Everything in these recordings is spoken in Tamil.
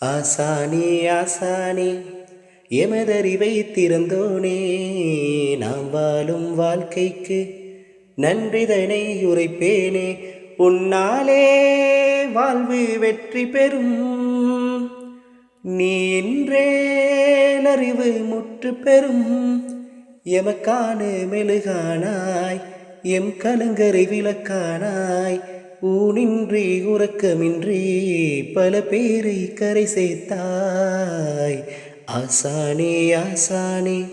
ஆசானே ஆசானே எமதறிவை திறந்தோனே நாம் வாழும் வாழ்க்கைக்கு நன்றிதனை உரைப்பேனே உன்னாலே வாழ்வு வெற்றி பெறும். நீ அறிவு முற்று பெறும். எமக்கான மெழுகானாய் எம் கலங்கரை விளக்கானாய் ஊனின்றி உறக்கமின்றி பல பேரை கரை சேர்த்தாய். ஆசானே ஆசானே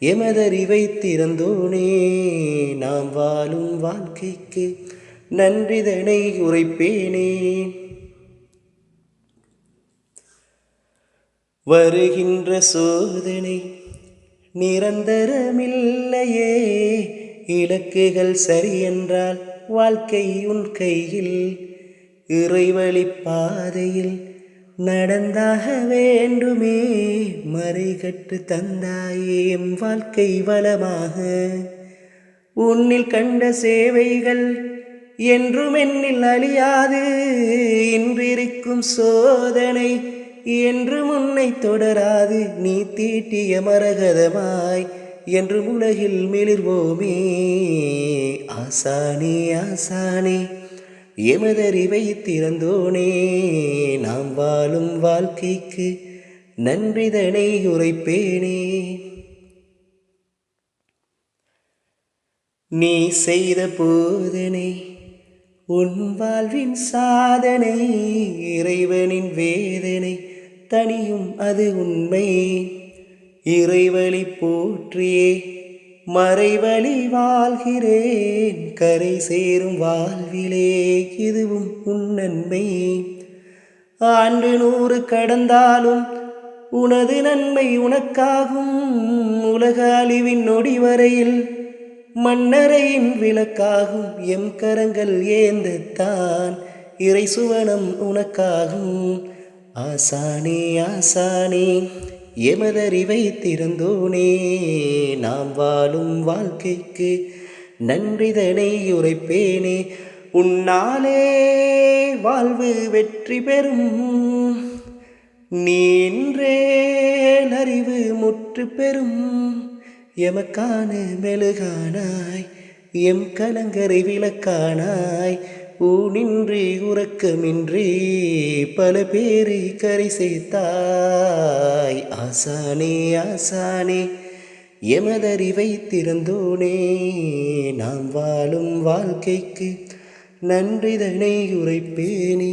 எமதறிவை திறந்தோனே நாம் வாழும் வாழ்க்கைக்கு நன்றிதனை உரைப்பேனே. வருகின்ற சோதனை நிரந்தரமில்லையே இலக்குகள் சரியென்றால் வாழ்க்கை உன் கையில் இறைவழி பாதையில் நடந்தாக வேண்டுமே. மறைகட்டு தந்தாயே எம் வாழ்க்கை வளமாக. உன்னில் கண்ட சேவைகள் என்றும் என்னில் அழியாது. இன்றிருக்கும் சோதனை என்று முன்னை தொடராது. நீ தீட்டிய மரகதமாய் என்று உலகில் மிளிர்வோமே. ஆசானே ஆசானே எமதறிவை திறந்தோனே. நாம் வாழும் வாழ்க்கைக்கு நன்றிதனை உரைப்பேனே. நீ செய்த போதனை உன் வாழ்வின் சாதனை இறைவனின் வேதனை தனியும் அது உண்மை. இறைவழி போற்றியே மறைவழி வாழ்கிறேன் கரை சேரும் வாழ்விலே இதுவும் உன்னன்மை ஆண்டு நூறு கடந்தாலும் உனது நன்மை உனக்காகும். உலக அழிவின் நொடி வரையில் மன்னரையின் விளக்காகும். எம் கரங்கள் ஏந்தத்தான் இறை சுவனம் உனக்காகும். ஆசானே ஆசானே எமதறிவை திறந்தோனே நாம் வாழும் வாழ்க்கைக்கு நன்றிதனை உரைப்பேனே உன்னாலே வாழ்வு வெற்றி பெறும். நீ அறிவு முற்று பெறும். எமக்கான மெழுகானாய் எம் கலங்கரை விளக்கானாய் ஊனின்றி உறக்கமின்றி பல பேரை கரை சேர்த்தாய். ஆசானே ஆசானே எமதறிவை திறந்தோனே நாம் வாழும் வாழ்க்கைக்கு நன்றிதனை உரைப்பேனே.